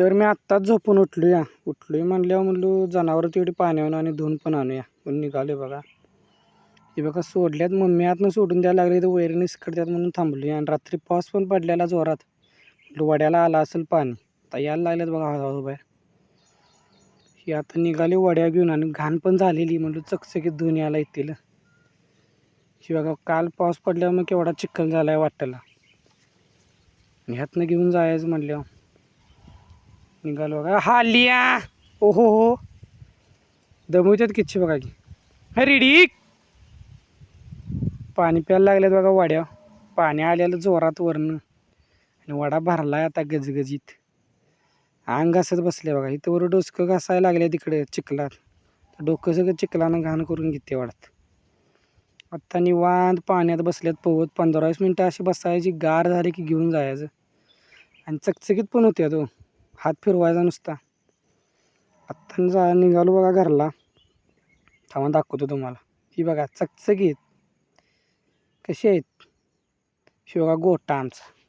तर मी आत्ताच झोपून उठलो या उठलोय म्हणल्यावर म्हणलो जनावरं तेवढी पाण्यावर आणि धुवून पण आणूया. पण निघाले बघा. हे बघा सोडल्यात. मम्मी आतनं सोडून द्यायला लागले तर वैर निसकडत्यात म्हणून थांबलो आणि रात्री पाऊस पण पडलेला जोरात. म्हटलं वड्याला आला असेल पाणी. आता यायला लागल्यात बघा हळूहळू बाहेर. ही आता निघाले वड्या घेऊन आणि घाण पण झालेली. म्हणलं चकचकीत धुवून यायला येतील. ही बघा काल पाऊस पडल्यावर मग केवढा चिखल झाला वाटेला आणि ह्यातनं घेऊन जायचं म्हणल्यावर. निघालो बघा. हा लिया. ओहो हो. दमवतात किच्छी बघा की. रेडी? पाणी प्यायला लागल्यात बघा वाड्या. पाणी आलेलं जोरात वरनं. आणि वडा भरलाय आता गजगजीत. अंग घासत बसले बघा. इथं वर डोसकं घासायला लागले तिकडे चिखलात. डोकं सगळं चिखलानं घाण करून घेते वाढत आत्ता निवांत पाण्यात बसल्यात पोहत पंधरा वीस मिनटं अशी बसायची. गार झाली की घेऊन जायचं. आणि चकचकीत पण होते तो हो. हात फिरवायचा नुसता. आत्ता जा निघालो बघा घरला. थांबा दाखवतो तुम्हाला. ही बघा चकचकीत. कशी आहेत? शिवगा बघा गोटा आमचा.